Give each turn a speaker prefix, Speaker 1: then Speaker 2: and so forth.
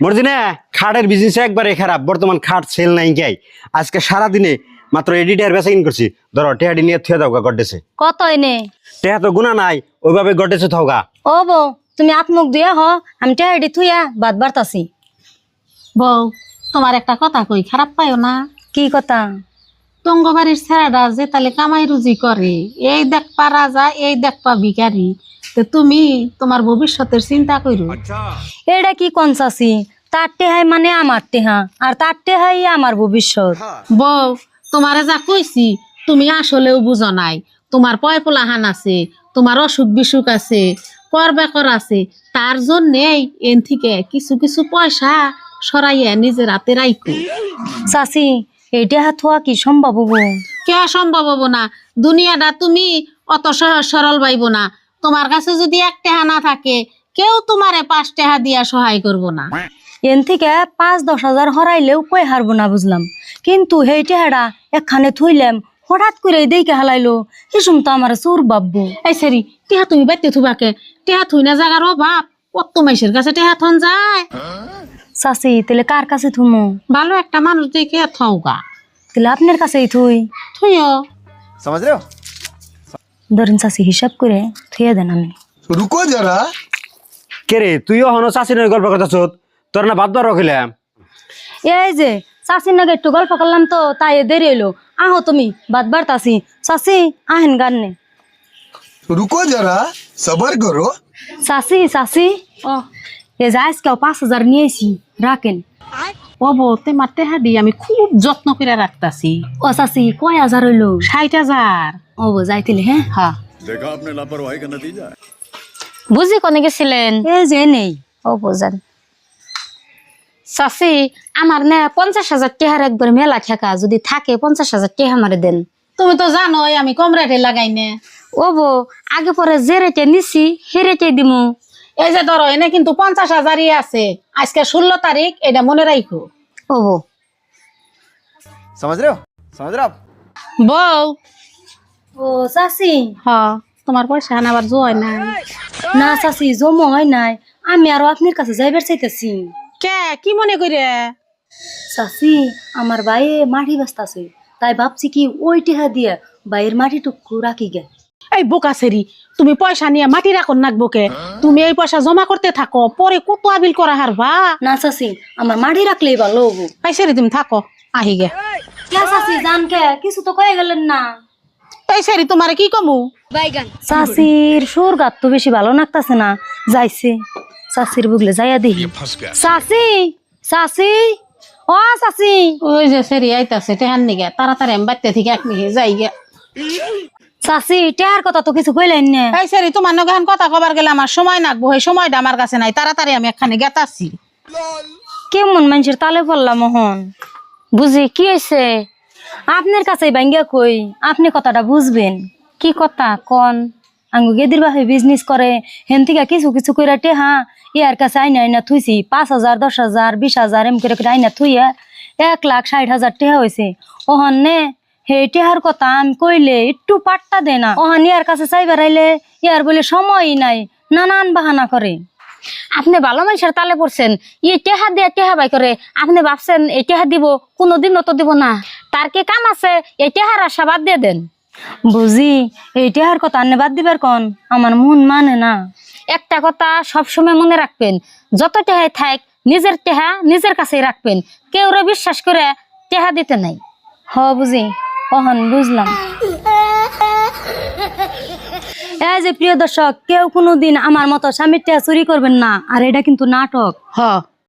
Speaker 1: মর্জিনা খাটের বিজনেস একবারে খারাপ। বর্তমান খাট সেল নাই গাই। আজকে সারা দিনে মাত্র এডিটার বেচা ইন করছি। ধরো টেহাটি নিয়ে থুয়ে দাও গডেছে
Speaker 2: কত এনে?
Speaker 1: টেহা তো গুণা নাই ওইভাবে গডেছে থাওগা
Speaker 2: ও বউ তুমি আত্মুখ দিয়া হ আমি টেহাডি থুইয়া বাদ বার্তাছি
Speaker 3: বউ তোমার একটা কথা কই খারাপ পাইও না?
Speaker 2: কি কথা?
Speaker 3: টঙ্গ বাড়ির ছেড়াটা যে তাহলে কামাই রুজি করে এই দেখ পা রাজা এই দেখ পা ভিখারি। তো তুমি তোমার ভবিষ্যতের চিন্তা করো
Speaker 2: এটা কি কনসাসি তার টেহাই মানে আমার টেহা আর তার টেহাই আমার ভবিষ্যৎ।
Speaker 3: বউ তোমারে যা কইছি তুমি আসলেও বুঝো নাই। তোমার পয় পোলাহান আছে তোমার অসুখ বিসুখ আছে কর বেকর আছে। তার জন্যেই এন থেকে কিছু কিছু পয়সা সরাইয়া নিজের হাতে রাইকো
Speaker 2: চাচি এই টেহা থোয়া কি সম্ভব হব?
Speaker 3: কে সম্ভব হব না? দুনিয়াটা তুমি অত সহজ সরল পাইব না। তোমার কাছে যদি এক টেহা না থাকে কেউ তোমার পাঁচ টেহা দিয়া সহায় করব না।
Speaker 2: এন থেকে পাঁচ দশ হাজার হরাইলেও কই হারব না বুঝলাম। কিন্তু হেই টেহাডা একখানে থইলাম হঠাৎ করে দেখে হালাইলো। হিসুম তো আমার চোর বাবু
Speaker 3: এই সেরি টেহা তুমি বাইতে থুবাকে টেহা থুই না জাগার অভাব কত মাইসের কাছে টেহা থন যায়?
Speaker 2: চাচি তাহলে কার কাছে থুমো?
Speaker 3: ভালো একটা মানুষ দেখে থওগা।
Speaker 2: তাহলে আপনার কাছেই থুই।
Speaker 3: থুইও।
Speaker 4: সমাজ
Speaker 2: ধরেন চাষি হিসাব করে থুয়ে দেন
Speaker 4: আপনি
Speaker 1: রুকো যারা। তুইও হনো চাষিনের গল্প কথা চোদ তোর না বাদ রখিলাম
Speaker 2: এই যে চাষির নাকি একটু গল্প করলাম তো তাই এ দেরি এলো আহো তুমি বাদ বার তাসি চাষি আহেন গান
Speaker 4: নে। রুকো যারা সবার
Speaker 2: করো। চাষি চাষি ও এ যে আজকেও পাঁচ হাজার নিয়েছি রাখেন।
Speaker 3: মারতে হাডি আমি খুব যত্ন করে রাখতাছি।
Speaker 2: চাচি কয় হাজার হইল?
Speaker 3: ষাট হাজার।
Speaker 2: হ্যাঁ?
Speaker 3: হ্যাঁ
Speaker 5: দেখা আপনি
Speaker 6: বুঝি গেছিলেন?
Speaker 2: এ যে নেই।
Speaker 6: ও আমার না পঞ্চাশ হাজার টেহার একবার মেলা ঠেকা যদি থাকে পঞ্চাশ হাজার টেহা মারে দেন।
Speaker 3: তুমি তো জানো আমি কম রেটে লাগাই না।
Speaker 6: ও বো আগে পরে যে রেটে নিছি সে রেটে দিমু।
Speaker 3: এই যে ধরো এনে কিন্তু পঞ্চাশ হাজারই আছে। আজকে ষোলো তারিখ এটা মনে রাখো
Speaker 6: ও
Speaker 4: সমাজ রেও
Speaker 3: বউ।
Speaker 2: ও চাষি
Speaker 3: হ তোমার পয়সা আনাবার জো হয় নাই।
Speaker 2: না চাষি জমো হয় নাই। আমি আরও আপনার কাছে যাইবার চাইতেছি।
Speaker 3: কে? কি মনে করে
Speaker 2: চাষি আমার ভাইয়ে মাটি ব্যস্ত তাই ভাবছি কি ওই টেহা দিয়ে ভাইয়ের মাটিটুকু রাখি গে
Speaker 3: এই বোকা সেরি তুমি পয়সা নিয়ে মাটি রাখো নাকবো কে তুমি এই পয়সা জমা করতে থাকো পরে কত আবিল করা হারবা?
Speaker 2: না চাচি আমার মাটি রাখলেই ভালো হব
Speaker 3: এই সেরি তুমি থাকো আহি গে।
Speaker 2: কে চাচি জান কে কিছু তো কয়ে গেলেন না।
Speaker 3: এই সেরি তোমারে কি কমু?
Speaker 2: চাচির সুর গাত তো বেশি ভালো লাগতাছে না যাইছে। চাচির বুগলে যাইয়া দেখি। চাচি চাচি ও চাচি।
Speaker 3: ওই যে সেরি আইতাছে টেহান নিগে। তাড়াতাড়ি আমি বাড়তে থেকে এক নিগে যাই গে।
Speaker 2: চাচি টেহার কথা তো কিছু কইলেন না।
Speaker 3: এই সেরি তোমার নগান কথা কবার গেলে আমার সময় নাকবো এই সময়টা আমার কাছে নাই। তাড়াতাড়ি আমি একখানে গেতাছি।
Speaker 2: কেমন মানুষের তালে পড়লাম মোহন?
Speaker 6: বুঝি কি হয়েছে
Speaker 2: আপনার কাছে ভাঙ্গিয়া কই আপনি কথাটা বুঝবেন।
Speaker 6: কি কথা কন?
Speaker 2: আঙ্গু গেদির বাহে বিজনেস করে হেন থেকে কিছু কিছু করে টেহা ইয়ার কাছে আইনা আইনা থুইছি। পাঁচ হাজার দশ হাজার বিশ হাজার এম করে করে আইনা থুইয়া এক লাখ ষাট হাজার টেহা হয়েছে ওহন নে হে টেহার কথা আমি কইলে একটু পাট্টা দে না। ওহন ইয়ার কাছে চাইবার আইলে ইয়ার বলে সময়ই নাই, নানান বাহানা করে।
Speaker 6: আপনি ভালো মানুষের তালে পড়ছেন ই টেহা দিয়ে টেহা বাই করে। আপনি ভাবছেন এই টেহা দিব কোনো কোনোদিন তো দিব না। তার কি কাম আছে? এই টেহার আশা বাদ দিয়ে দেন।
Speaker 2: বুঝি, এই টেহার কথা আনে বাদ দিবার কন? আমার মন মানে না।
Speaker 6: একটা কথা সবসময় মনে রাখবেন, যত টেহাই থাক, নিজের টেহা নিজের কাছেই রাখবেন। কেউরে বিশ্বাস করে টেহা দিতে নাই।
Speaker 2: হ, বুঝি। অহন, বুঝলাম। এই যে প্রিয় দর্শক, কেউ কোনোদিন আমার মতো স্বামীর চুরি করবেন না। আর এটা কিন্তু নাটক।
Speaker 3: হ।